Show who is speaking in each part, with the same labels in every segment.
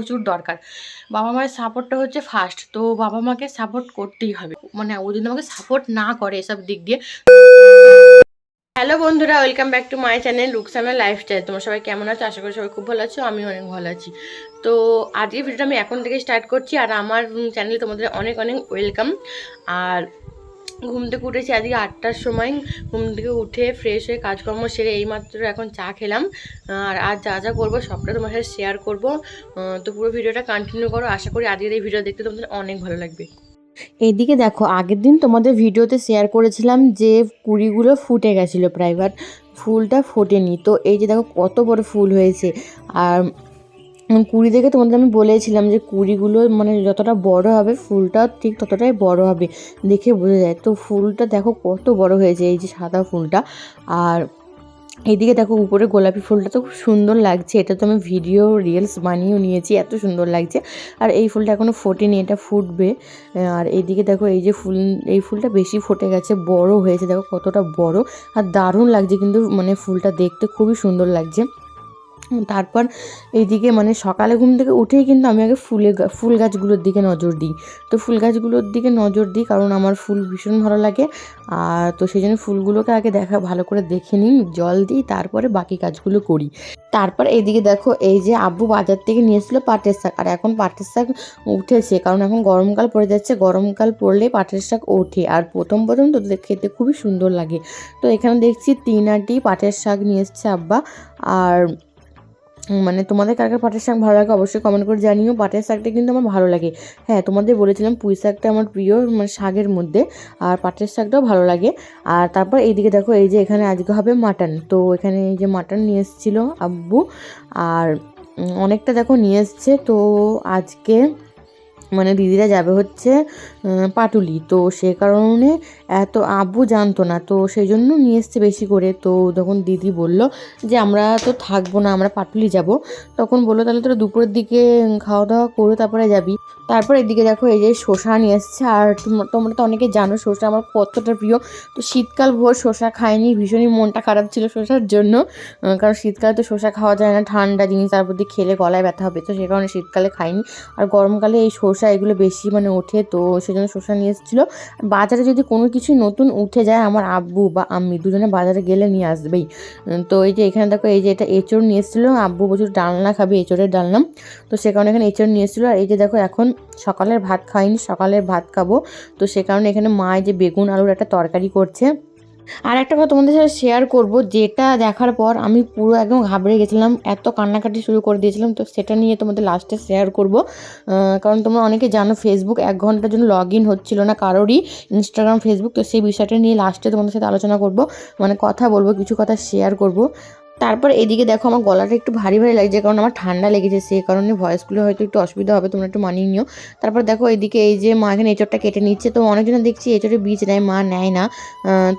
Speaker 1: প্রচুর দরকার। বাবা মায়ের সাপোর্টটা হচ্ছে ফার্স্ট তো বাবা মাকে সাপোর্ট করতেই হবে। মানে ও যদি আমাকে সাপোর্ট না করে এসব দিক দিয়ে। হ্যালো বন্ধুরা welcome back to my channel Luksana lifestyle তোমার সবাই কেমন আছো? আশা করি সবাই খুব ভালো আছো আমি অনেক ভালো আছি। তো আজকের ভিডিওটা আমি এখন থেকে স্টার্ট করছি, আর আমার চ্যানেলে তোমাদের অনেক অনেক ওয়েলকাম আর ঘুম থেকে উঠেছি আজকে আটটার সময়। ঘুম থেকে উঠে ফ্রেশ হয়ে কাজকর্ম সেরে এইমাত্র এখন চা খেলাম। আর আজ যা যা করব সবটা তোমার সাথে শেয়ার করব। তো পুরো ভিডিওটা কন্টিনিউ করো। আশা করি আজকের এই ভিডিও দেখতে তোমাদের অনেক ভালো লাগবে। এইদিকে দেখো, আগের দিন তোমাদের ভিডিওতে শেয়ার করেছিলাম যে কুড়িগুলো ফুটে গেছিল প্রায় ফুলটা ফোটেনি। তো এই যে দেখো কত বড় ফুল হয়েছে। আর কুড়ি দেখে তোমাদের আমি বলেছিলাম যে কুড়িগুলো মানে যতটা বড় হবে, ফুলটা ঠিক ততটাই বড় হবে। দেখে বোঝা যায়। তো ফুলটা দেখো কত বড় হয়েছে, এই যে সাদা ফুলটা। আর এইদিকে দেখো উপরে গোলাপি ফুলটা তো খুব সুন্দর লাগছে। এটা তো আমি ভিডিও রিলস বানিয়েও নিয়েছি, এত সুন্দর লাগছে। আর এই ফুলটা এখনও ফোটেনি, এটা ফুটবে। আর এইদিকে দেখো এই যে ফুল, এই ফুলটা বেশি ফুটে গেছে, বড় হয়েছে। দেখো কতটা বড়। আর দারুণ লাগছে কিন্তু মানে ফুলটা দেখতে, খুবই সুন্দর লাগছে। তারপর এইদিকে মানে সকালে ঘুম থেকে উঠেই কিন্তু আমি আগে ফুলে ফুল গাছগুলোর দিকে নজর দিই। তো ফুল গাছগুলোর দিকে নজর দিই কারণ আমার ফুল ভীষণ ভালো লাগে। আর তো সেই জন্য ফুলগুলোকে আগে দেখা, ভালো করে দেখে নিই, জল দিই, তারপরে বাকি কাজগুলো করি। তারপর এইদিকে দেখো, এই যে আব্বু বাজার থেকে নিয়ে এসেছিল পাটের শাক। আর এখন পাটের শাক উঠেছে, কারণ এখন গরমকাল পড়ে যাচ্ছে, গরমকাল পড়লে পাটের শাক ওঠে। আর প্রথম প্রথম তো খেতে খুবই সুন্দর লাগে। তো এখানে দেখছি তিন আটি পাটের শাক নিয়ে এসছে আব্বা। আর মানে তোমাদের কার কার পাটের শাক ভালো লাগে অবশ্যই কমেন্ট করে জানিও। পাটের শাকটা কিন্তু আমার ভালো লাগে। হ্যাঁ তোমাদের বলেছিলাম পুঁই শাকটা আমার প্রিয় মানে শাকের মধ্যে, আর পাটের শাকটাও ভালো লাগে। আর তারপর এইদিকে দেখো, এই যে এখানে আজকে হবে মাটন। তো এখানে এই যে মাটন নিয়ে এসেছিল আব্বু, আর অনেকটা দেখো নিয়ে এসছে। তো আজকে মানে দিদিরা যাবে হচ্ছে পাটুলি। তো সে কারণে এত আব্বু জানতো না, তো সেই জন্য নিয়ে এসছে বেশি করে। তো তখন দিদি বলল যে, আমরা তো থাকব না, আমরা পাটুলি যাব। তখন বলল, তাহলে তোরা দুপুরের দিকে খাওয়া দাওয়া করে তারপরে যাবি। তারপর এদিকে দেখো এই যে শসা নিয়ে এসছে, আর তোমরা তো অনেকে জানো শসা আমার কতটা প্রিয়। তো শীতকাল ভোর শসা খাইনি, ভীষণই মনটা খারাপ ছিল শসার জন্য। কারণ শীতকালে তো শসা খাওয়া যায় না, ঠান্ডা জিনিস, তার প্রতি খেলে গলায় ব্যথা হবে, তো সে কারণে শীতকালে খাইনি। আর গরমকালে এই শসা এগুলো বেশি মানে ওঠে, তো সেজন্য শসা নিয়ে এসেছিল। বাজারে যদি কোনো কিছু নতুন উঠে যায়, আমার আব্বু বা আমি দুজনে বাজারে গেলে নিয়ে আসবেই। তো এই যে এখানে দেখো, এই যে এটা এঁচড় নিয়ে এসেছিল, আব্বু প্রচুর ডালনা খাবে, এঁচড়ের ডালনা। তো সে কারণে এখানে এঁচড় নিয়ে এসেছিল, আর এই যে দেখো, এখন সকালের ভাত খাইনি, সকালের ভাত খাব। তো সে কারণে এখানে মা যে বেগুন আলুর একটা তরকারি করছে। আর একটা কথা তোমাদের সাথে শেয়ার করব, যেটা দেখার পর আমি পুরো একদম ঘাবড়ে গেছিলাম, এত কান্নাকাটি শুরু করে দিয়েছিলাম, তো সেটা নিয়ে তোমাদের লাস্টে শেয়ার করব। কারণ তোমরা অনেকে জানো ফেসবুক এক ঘণ্টার জন্য লগ ইন হচ্ছিল না কারোরই ইনস্টাগ্রাম ফেসবুক তো সেই বিষয়টা নিয়ে লাস্টে তোমাদের সাথে আলোচনা করব মানে কথা বলব, কিছু কথা শেয়ার করব। তারপর এদিকে দেখো আমার গলাটা একটু ভারী ভারী লাগছে, কারণ আমার ঠান্ডা লেগেছে সেই কারণে ভয়েসগুলো হয়তো একটু অসুবিধা হবে, তোমরা একটু মানিয়ে নিও। তারপর দেখো এদিকে এই যে মা এখানে এঁচড়টা কেটে নিচ্ছে, তো অনেকজন দেখছি এঁচড়ের বীজ নেয়, মা নেয় না।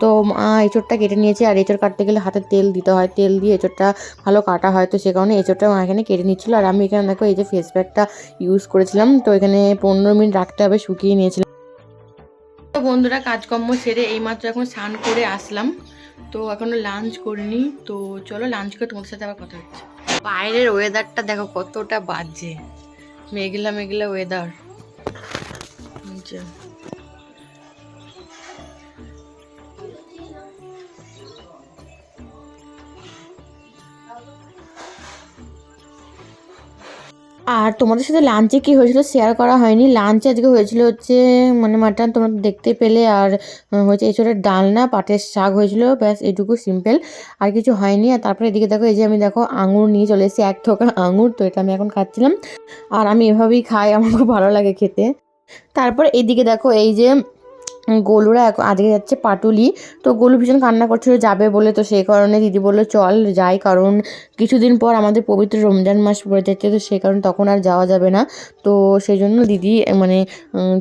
Speaker 1: তো মা এঁচড়টা কেটে নিয়েছে, আর এঁচড় কাটতে গেলে হাতে তেল দিতে হয়, তেল দিয়ে এঁচড়টা ভালো কাটা হয়, তো সে কারণে এঁচড়টা মা এখানে কেটে নিচ্ছিল। আর আমি এখানে দেখো এই যে ফেস প্যাকটা ইউজ করেছিলাম, তো এখানে পনেরো মিনিট রাখতে হবে, শুকিয়ে নিয়েছিলাম। বন্ধুরা, কাজকর্ম সেরে এইমাত্র এখন স্নান করে আসলাম। তো এখনও লাঞ্চ করিনি তো চলো লাঞ্চ করে তোমার সাথে আবার কথা হচ্ছে। বাইরের ওয়েদারটা দেখো কতটা বাজে। মেঘলা মেঘলা ওয়েদার আর তোমাদের সাথে লাঞ্চে কি হয়েছিল শেয়ার করা হয়নি। লাঞ্চে আজকে হয়েছিল হচ্ছে মানে মাটন তোমরা দেখতে পেলে, আর হচ্ছে এছাড়া ডালনা, পাটের শাক হয়েছিল, ব্যাস এটুকু সিম্পল আর কিছু হয়নি। আর তারপরে এদিকে দেখো, এই যে আমি দেখো আঙুর নিয়ে চলে এসেছি, এক ঠোকা আঙুর, তো এটা আমি এখন খাচ্ছিলাম। আর আমি এভাবেই খাই, আমার খুব ভালো লাগে খেতে। তারপর এদিকে দেখো, এই যে গোলুরা আজকে যাচ্ছে পাটুলি। তো গোলু ভীষণ কান্না করছিল, যাবে বলে তো সেই কারণে? দিদি বলল, চল যাই, কারণ কিছুদিন পর আমাদের পবিত্র রমজান মাস পড়ে যাচ্ছে, তো সেই কারণে তখন আর যাওয়া যাবে না। তো সেই জন্য দিদি মানে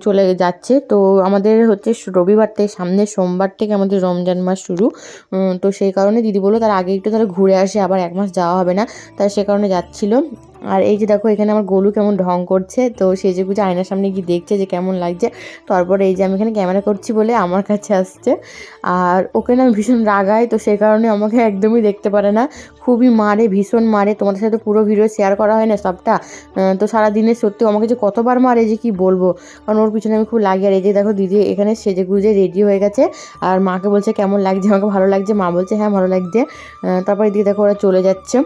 Speaker 1: চলে যাচ্ছে। তো আমাদের হচ্ছে রবিবার থেকে সামনের সোমবার থেকে আমাদের রমজান মাস শুরু। তো সেই কারণে দিদি বলল, তার আগে একটু তাহলে ঘুরে আসে, আবার এক মাস যাওয়া হবে না। তাই সে কারণে যাচ্ছিল। আর এই যে দেখো, এখানে আমার গোলু কেমন ঢং করছে। তো সেই যে বুঝে আয়নার সামনে গিয়ে দেখছে যে কেমন লাগছে। তারপরে এই যে আমি এখানে ক্যামেরা করছি বলে আমার কাছে আসছে। আর ওকে না ভীষণ রাগাই, তো সেই কারণে আমাকে একদমই দেখতে পারে না। খুবই মারে, ভীষণ মারে। তোমাদের সাথে পুরো ভিডিও শেয়ার করা হয় না সবটা। তো সারা দিনে সত্যি আমাকে যে কতবার মারে যে কি বলব? কারণ ওর পিছনে আমি খুব লাগি। আর এই যে দেখো, দিদি এখানে সেজে গুজে রেডি হয়ে গেছে। আর মাকে বলছে, কেমন লাগছে? আমাকে ভালো লাগছে? মা বলছে হ্যাঁ ভালো লাগছে। তারপরে এদিকে দেখো ওরা চলে যাচ্ছে।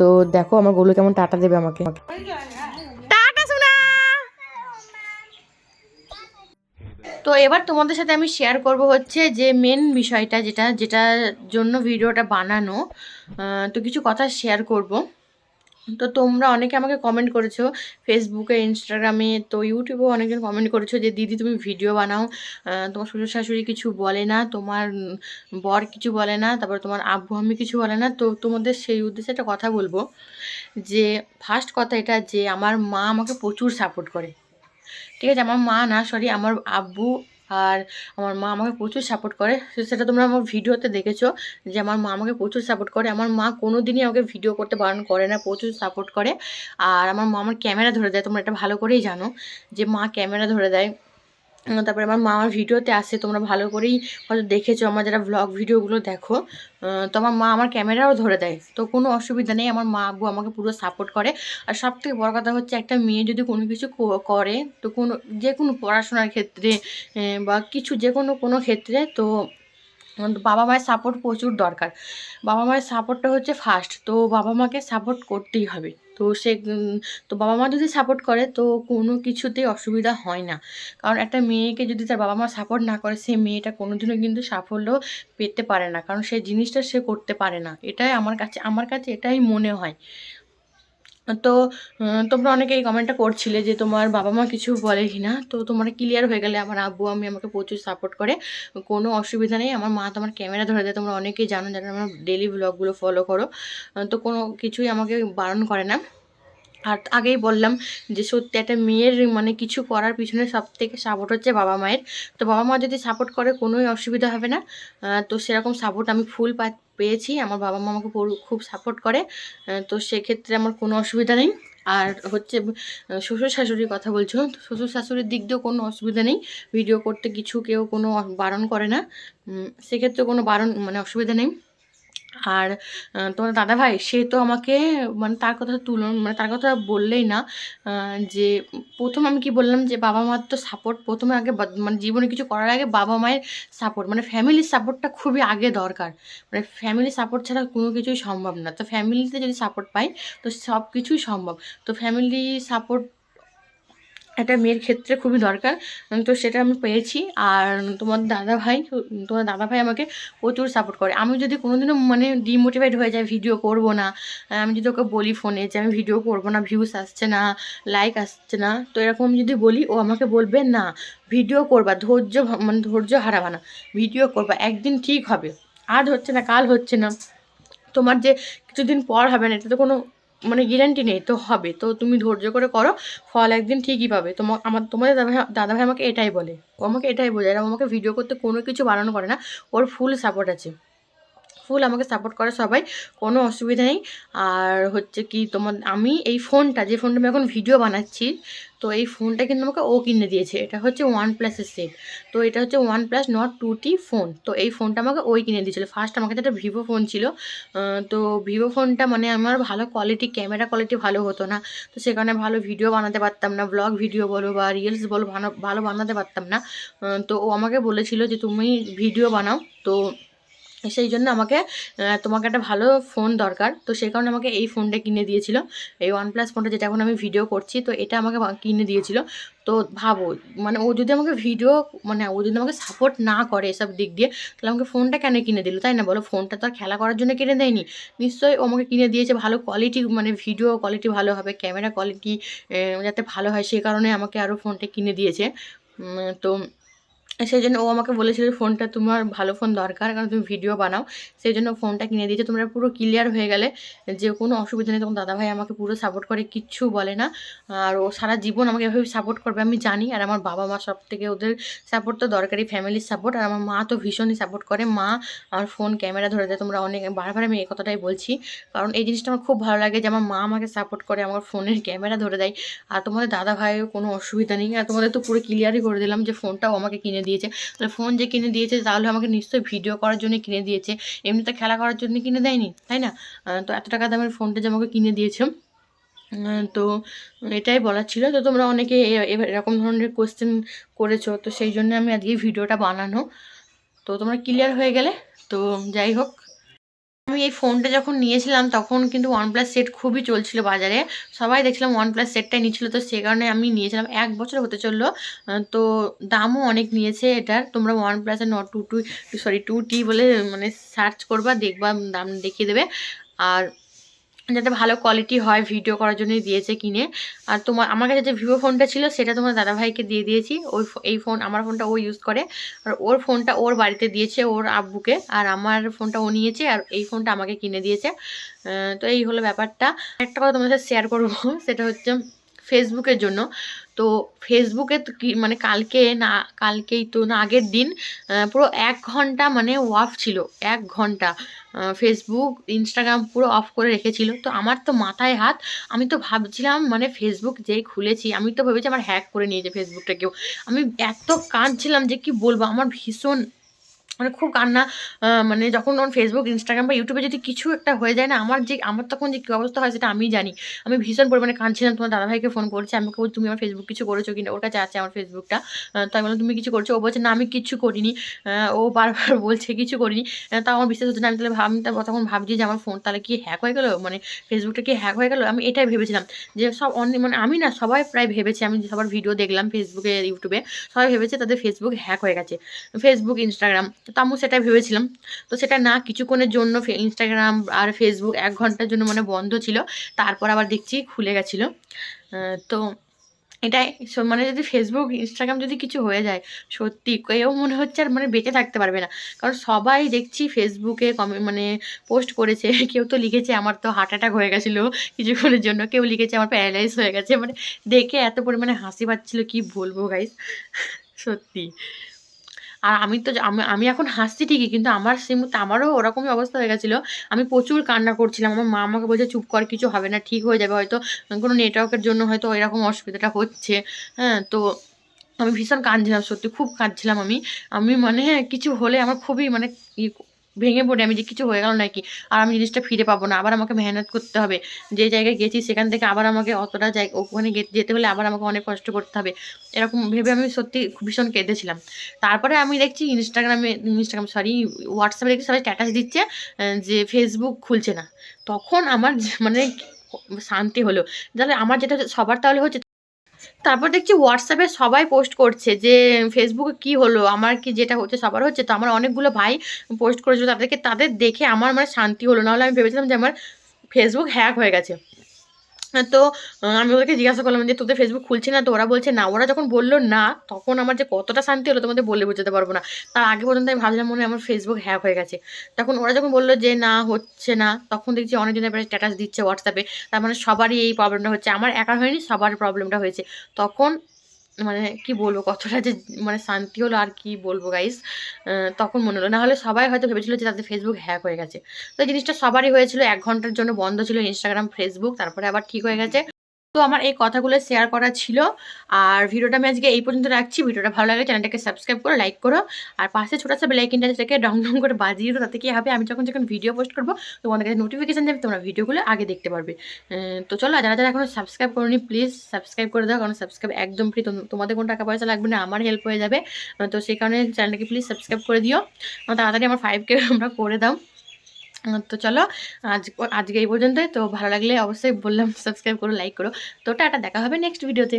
Speaker 1: তো দেখো আমার গোলু কেমন টাটা দেবে আমাকে। টাটা তো এবার তোমাদের সাথে আমি শেয়ার করব হচ্ছে যে মেন বিষয়টা যেটা, যেটার জন্য ভিডিওটা বানানো। তো কিছু কথা শেয়ার করব। তো তোমরা অনেকে আমাকে কমেন্ট করেছ ফেসবুকে ইনস্টাগ্রামে তো ইউটিউবেও অনেকজন কমেন্ট করেছ যে, দিদি, তুমি ভিডিও বানাও। তোমার শ্বশুর শাশুড়ি কিছু বলে না, তোমার বর কিছু বলে না, তারপর তোমার আব্বু আমি কিছু বলে না। তো তোমাদের সেই উদ্দেশ্যে একটা কথা বলব যে ফার্স্ট কথা এটা যে, আমার মা আমাকে প্রচুর সাপোর্ট করে। ঠিক আছে? আমার মা না সরি আমার আব্বু আর আমার মা আমাকে প্রচুর সাপোর্ট করে। সেটা তোমরা আমার ভিডিওতে দেখেছ যে আমার মা আমাকে প্রচুর সাপোর্ট করে। আমার মা কোনো দিনই আমাকে ভিডিও করতে বারণ করে না, প্রচুর সাপোর্ট করে। আর আমার মা আমার ক্যামেরা ধরে দেয়, তোমরা এটা ভালো করেই জানো যে মা ক্যামেরা ধরে দেয়। তারপরে আমার মা আমার ভিডিওতে আসে তোমরা ভালো করেই হয়তো দেখেছ আমার যারা ব্লগ ভিডিওগুলো দেখো। তো আমার মা আমার ক্যামেরাও ধরে দেয়, তো কোনো অসুবিধা নেই, আমার মা আব্বু আমাকে পুরো সাপোর্ট করে। আর সব থেকে বড় কথা হচ্ছে একটা মেয়ে যদি কোনো কিছু করে, তো কোনো, যে কোনো পড়াশোনার ক্ষেত্রে বা কিছু যে কোনো কোনো ক্ষেত্রে, তো বাবা মায়ের সাপোর্ট প্রচুর দরকার। বাবা মায়ের সাপোর্টটা হচ্ছে ফার্স্ট তো বাবা মাকে সাপোর্ট করতেই হবে। তো সে তো বাবা মা যদি সাপোর্ট করে, তো কোনো কিছুতেই অসুবিধা হয় না। কারণ একটা মেয়েকে যদি তার বাবা মা সাপোর্ট না করে, সে মেয়েটা কোনোদিনও কিন্তু সাফল্য পেতে পারে না। কারণ সেই জিনিসটা সে করতে পারে না। এটাই আমার কাছে আমার কাছে এটাই মনে হয়। তো তোমরা অনেকে এই কমেন্টটা করছিলে যে তোমার বাবা মা কিছু বলে কি না তো তোমরা ক্লিয়ার হয়ে গেলে আমার আব্বু, আমি, আমাকে প্রচুর সাপোর্ট করে। কোনো অসুবিধা নেই। আমার মা তো আমার ক্যামেরা ধরে দেয়। তোমরা অনেকেই জানো যারা আমার ডেলি ব্লগগুলো ফলো করো। তো কোনো কিছুই আমাকে বারণ করে না। আর আগেই বললাম যে সত্যি একটা মেয়ের মানে কিছু করার পিছনে সব থেকে সাপোর্ট হচ্ছে বাবা মায়ের তো বাবা মা যদি সাপোর্ট করে, কোনোই অসুবিধা হবে না। তো সেরকম সাপোর্ট আমি ফুল পেয়েছি। আমার বাবা মা আমাকে খুব সাপোর্ট করে। তো সেক্ষেত্রে আমার কোনো অসুবিধা নেই। আর হচ্ছে শ্বশুর শাশুড়ির কথা বলছো শ্বশুর শাশুড়ির দিক দিয়েও কোনো অসুবিধা নেই। ভিডিও করতে কিছু কেউ কোনো বারণ করে না। সেক্ষেত্রে কোনো বারণ মানে অসুবিধা নেই। আর তোমার দাদা ভাই সে তো আমাকে মানে তার কথা তুলন মানে তার কথা বললেই না যে প্রথম আমি কি বললাম যে বাবা মার তো সাপোর্ট প্রথমে আগে মানে জীবনে কিছু করার আগে বাবা মায়ের সাপোর্ট মানে ফ্যামিলির সাপোর্টটা খুবই আগে দরকার। মানে ফ্যামিলি সাপোর্ট ছাড়া কোনো কিছুই সম্ভব না। তো ফ্যামিলিতে যদি সাপোর্ট পাই, তো সব কিছুই সম্ভব। তো ফ্যামিলি সাপোর্ট একটা মেয়ের ক্ষেত্রে খুবই দরকার। তো সেটা আমি পেয়েছি। আর তোমার দাদা ভাই, তোমার দাদা ভাই আমাকে প্রচুর সাপোর্ট করে। আমি যদি কোনোদিনও মানে ডিমোটিভেট হয়ে যায় ভিডিও করব না আমি যদি ওকে বলি ফোনে যে আমি ভিডিও করব না ভিউস আসছে না লাইক আসছে না, তো এরকম আমি যদি বলি, ও আমাকে বলবে, না ভিডিও করবা, ধৈর্য মানে ধৈর্য হারাবা না ভিডিও করবা, একদিন ঠিক হবে। আজ হচ্ছে না, কাল হচ্ছে না। তোমার যে কিছুদিন পর হবে না, এটা তো কোনো মানে গ্যারান্টি নেই, তো হবে। তো তুমি ধৈর্য করে করো, ফল একদিন ঠিকই পাবে। তোমার আমার, তোমাদের দাদাভাই দাদাভাই দাদা ভাই আমাকে এটাই বলে। ও আমাকে এটাই বোঝায়। ও আমাকে ভিডিও করতে কোনো কিছু বারণ করে না। ওর ফুল সাপোর্ট আছে। ফুল আমাকে সাপোর্ট করে সবাই, কোনো অসুবিধা নেই। আর হচ্ছে কি তোমার, আমি এই ফোনটা যে ফোনটা আমি এখন ভিডিও বানাচ্ছি, তো এই ফোনটা কিন্তু আমাকে ও কিনে দিয়েছে। এটা হচ্ছে ওয়ান প্লাসের সেট তো এটা হচ্ছে one plus Nord two T phone তো এই ফোনটা আমাকে ওই কিনে দিয়েছিলো। ফার্স্ট আমার কাছে একটা ভিভো ফোন ছিল তো ভিভো ফোনটা মানে আমার ভালো কোয়ালিটি ক্যামেরা কোয়ালিটি ভালো হতো না। তো সেখানে ভালো ভিডিও বানাতে পারতাম না ব্লগ ভিডিও বলো বা রিলস বলো ভালো বানাতে পারতাম না। তো ও আমাকে বলেছিল যে তুমি ভিডিও বানাও। তো সেই জন্য আমাকে তোমাকে একটা ভালো ফোন দরকার। তো সেই কারণে আমাকে এই ফোনটা কিনে দিয়েছিল। এই ওয়ান প্লাস ফোনটা যেটা এখন আমি ভিডিও করছি, তো এটা আমাকে কিনে দিয়েছিল। তো ভাবো মানে ও যদি আমাকে ভিডিও মানে ও যদি আমাকে সাপোর্ট না করে এসব দিক দিয়ে, তাহলে আমাকে ফোনটা কেন কিনে দিল? তাই না বলো? ফোনটা তো আর খেলা করার জন্য কিনে দেয়নি। নিশ্চয়ই ও আমাকে কিনে দিয়েছে ভালো কোয়ালিটি মানে ভিডিও কোয়ালিটি ভালো হবে ক্যামেরা কোয়ালিটি যাতে ভালো হয় সেই কারণে আমাকে আরও ফোনটা কিনে দিয়েছে। তো সেই জন্য ও আমাকে বলেছিল ফোনটা তোমার ভালো ফোন দরকার, কারণ তুমি ভিডিও বানাও। সেই জন্য ফোনটা কিনে দিয়েছে। তোমরা পুরো ক্লিয়ার হয়ে গেলে যে কোনো অসুবিধা নেই। তখন দাদাভাই আমাকে পুরো সাপোর্ট করে, কিচ্ছু বলে না। আর ও সারা জীবন আমাকে এভাবে সাপোর্ট করবে, আমি জানি। আর আমার বাবা মা সব থেকে ওদের সাপোর্ট তো দরকারি ফ্যামিলির সাপোর্ট আর আমার মা তো ভীষণই সাপোর্ট করে। মা আমার ফোন ক্যামেরা ধরে দেয়। তোমরা অনেক, বারবার আমি এই কথাটাই বলছি। কারণ এই জিনিসটা আমার খুব ভালো লাগে যে আমার মা আমাকে সাপোর্ট করে, আমার ফোনের ক্যামেরা ধরে দেয়। আর তোমাদের দাদা ভাইয়ের কোনো অসুবিধা নেই। আর তোমাদের তো পুরো ক্লিয়ারই করে দিলাম যে ফোনটাও আমাকে কিনে দিয়েছে। তাহলে ফোন যে কিনে দিয়েছে, তাহলে আমাকে নিশ্চয়ই ভিডিও করার জন্য কিনে দিয়েছে। এমনিতে খেলা করার জন্য কিনে দেয়নি, তাই না? তো এত টাকা দামের ফোনটা যে আমাকে কিনে দিয়েছে। তো এটাই বলার ছিল। তো তোমরা অনেকে এরকম ধরনের কোয়েশ্চেন করেছ, তো সেই জন্য আমি আজকে ভিডিওটা বানানো। তো তোমরা ক্লিয়ার হয়ে গেলে? তো যাই হোক। আমি এই ফোনটা যখন নিয়েছিলাম, তখন কিন্তু ওয়ানপ্লাস সেট খুবই চলছিল বাজারে। সবাই দেখছিলাম ওয়ানপ্লাস সেটটাই নিচ্ছিল, তো সে কারণে আমি নিয়েছিলাম। এক বছর হতে চলল তো দামও অনেক নিয়েছে এটার। তোমরা ওয়ানপ্লাসের Nord two two sorry two T বলে মানে সার্চ করবা, দেখবা, দাম দেখিয়ে দেবে। আর যাতে ভালো কোয়ালিটি হয় ভিডিও করার জন্যই দিয়েছে কিনে। আর তোমার, আমার কাছে যে ভিভো ফোনটা ছিল, সেটা তোমার দাদাভাইকে দিয়ে দিয়েছি। ওই এই ফোন আমার ফোনটা ও ইউজ করে। আর ওর ফোনটা ওর বাড়িতে দিয়েছে ওর আব্বুকে। আর আমার ফোনটা ও নিয়েছে আর এই ফোনটা আমাকে কিনে দিয়েছে। তো এই হলো ব্যাপারটা। একটা কথা তোমার সাথে শেয়ার করব, সেটা হচ্ছে ফেসবুকের জন্য। তো ফেসবুকে তো কি মানে কালকে না, কালকেই তো না, আগের দিন পুরো এক ঘণ্টা মানে অফ ছিল, এক ঘণ্টা। ফেসবুক ইনস্টাগ্রাম পুরো অফ করে রেখেছিল। তো আমার তো মাথায় হাত, আমি তো ভাবছিলাম মানে ফেসবুক যেই খুলেছি, আমি তো ভেবেছি আমার হ্যাক করে নিয়েছে ফেসবুকটা কেউ। আমি এত কাঁদছিলাম যে কি বলব, আমার ভীষণ মানে খুব কান্না মানে যখন ওর ফেসবুক ইনস্টাগ্রাম বা ইউটিউবে যদি কিছু একটা হয়ে যায় না আমার যে আমার তখন যে কী অবস্থা হয় সেটা আমি জানি। আমি ভীষণ পরিমাণে কাঁদছিলাম তোমার দাদাভাইকে ফোন করেছি আমি বলছি, তুমি আমার ফেসবুক কিছু করেছ কিনা? ওর কাছে আছে আমার ফেসবুকটা তো আমি বললাম তুমি কিছু করছ? ও বলছে না আমি কিছু করিনি। ও বারবার বলছে কিছু করিনি। তা আমার বিশ্বাস হচ্ছে না আমি তাহলে ভাব তখন ভাবছি যে আমার ফোন তাহলে কি হ্যাক হয়ে গেলো? মানে ফেসবুকটা কি হ্যাক হয়ে গেলো? আমি এটাই ভেবেছিলাম যে সব অন্য মানে আমি না সবাই প্রায় ভেবেছে আমি সবার ভিডিও দেখলাম ফেসবুকে ইউটিউবে সবাই ভেবেছে তাদের ফেসবুক হ্যাক হয়ে গেছে। ফেসবুক ইনস্টাগ্রাম তো আমি সেটাই ভেবেছিলাম। তো সেটা না, কিছুক্ষণের জন্য ইনস্টাগ্রাম আর ফেসবুক এক ঘণ্টার জন্য মানে বন্ধ ছিল। তারপর আবার দেখছি খুলে গেছিল। তো এটাই মানে যদি ফেসবুক ইনস্টাগ্রাম যদি কিছু হয়ে যায়, সত্যি কেউ মনে হচ্ছে আর মানে বেঁচে থাকতে পারবে না। কারণ সবাই দেখছি ফেসবুকে কমে মানে পোস্ট করেছে। কেউ তো লিখেছে, আমার তো হার্ট অ্যাটাক হয়ে গেছিল কিছুক্ষণের জন্য। কেউ লিখেছে, আমার প্যারালাইজ হয়ে গেছে। মানে দেখে এত পরিমাণে হাসি পাচ্ছিলো, কি বলব গাইস সত্যি। আর আমি তো আমি এখন হাসছি ঠিকই, কিন্তু আমার সেই মুহূর্তে আমারও ওরকমই অবস্থা হয়ে গেছিল। আমি প্রচুর কান্না করছিলাম, আমার মা আমাকে বলছে, চুপ কর, কিছু হবে না, ঠিক হয়ে যাবে। হয়তো কোনো নেটওয়ার্কের জন্য হয়তো এরকম অসুবিধাটা হচ্ছে। হ্যাঁ তো আমি ভীষণ কাঁদছিলাম, সত্যি খুব কাঁদছিলাম আমি। আমি মানে কিছু হলে আমার খুবই মানে ভেঙে পড়ে, আমি যে কিছু হয়ে গেল নাকি? আর আমি জিনিসটা ফিরে পাবো না, আবার আমাকে মেহনত করতে হবে। যে জায়গায় গেছি, সেখান থেকে আবার আমাকে অতটা জায়গা ওখানে যেতে হলে আবার আমাকে অনেক কষ্ট করতে হবে। এরকম ভেবে আমি সত্যি ভীষণ কেঁদেছিলাম। তারপরে আমি দেখছি ইনস্টাগ্রামে ইনস্টাগ্রাম সরি হোয়াটসঅ্যাপে দেখছি সবাই স্ট্যাটাস দিচ্ছে যে ফেসবুক খুলছে না। তখন আমার মানে শান্তি হলো। তাহলে আমার যেটা সবার তাহলে হচ্ছে তারপর দেখছি হোয়াটসঅ্যাপে সবাই পোস্ট করছে যে ফেসবুকে কি হলো? আমার কি যেটা হচ্ছে, সবার হচ্ছে? তো আমার অনেকগুলো ভাই পোস্ট করেছিল তাদেরকে, তাদের দেখে আমার মানে শান্তি হলো। নাহলে আমি ভেবেছিলাম যে আমার ফেসবুক হ্যাক হয়ে গেছে। তো আমি ওদেরকে জিজ্ঞাসা করলাম যে, তোদের ফেসবুক খুলছে না? তো ওরা বলছে, না। ওরা যখন বলল না, তখন আমার যে কতটা শান্তি হলো তোমাদের বলে বোঝাতে পারব না। তার আগে পর্যন্ত আমি ভাবলাম মনে হয় আমার ফেসবুক হ্যাক হয়ে গেছে। তখন ওরা যখন বলল যে, না, হচ্ছে না, তখন দেখছি অনেকজনের প্রায় স্ট্যাটাস দিচ্ছে হোয়াটসঅ্যাপে তার মানে সবারই এই প্রবলেমটা হচ্ছে। আমার একা হয়নি, সবার প্রবলেমটা হয়েছে। তখন মানে কি বলব, কতটা যে মানে শান্তি হলো আর কি বলব গাইস তখন মনে হলো। না হলে সবাই হয়তো ভেবেছিলো যে তাদের ফেসবুক হ্যাক হয়ে গেছে। তো জিনিসটা সবারই হয়েছিল, এক ঘণ্টার জন্য বন্ধ ছিল ইনস্টাগ্রাম ফেসবুক তারপরে আবার ঠিক হয়ে গেছে। তো আমার এই কথাগুলো শেয়ার করা ছিল। আর ভিডিওটা আমি আজকে এই পর্যন্ত রাখছি। ভিডিওটা ভালো লাগলে চ্যানেলটাকে সাবস্ক্রাইব করো লাইক করো। আর পাশে ছোটো ছোটো বেলাইকিনটা থেকে ডং ডং করে বাজিয়ে দিও, তাতে কি হবে? আমি যখন যখন ভিডিও পোস্ট করব, তোমাদের কাছে নোটিফিকেশান যাবে, তোমরা ভিডিওগুলো আগে দেখতে পারবে। তো চলো, যারা যারা এখনও সাবস্ক্রাইব করোনি প্লিজ সাবস্ক্রাইব করে দাও। কারণ সাবস্ক্রাইব একদম ফ্রি তোমাদের কোনো টাকা পয়সা লাগবে না, আমার হেল্প হয়ে যাবে। তো সেই কারণে চ্যানেলটাকে প্লিজ সাবস্ক্রাইব করে দিও। তাড়াতাড়ি আমার ফাইভ কে আমরা করে দাও। তো চলো, আজ, আজকে এই পর্যন্তই। তো ভালো লাগলে অবশ্যই বললাম সাবস্ক্রাইব করো লাইক করো। তো টাটা, দেখা হবে নেক্সট ভিডিওতে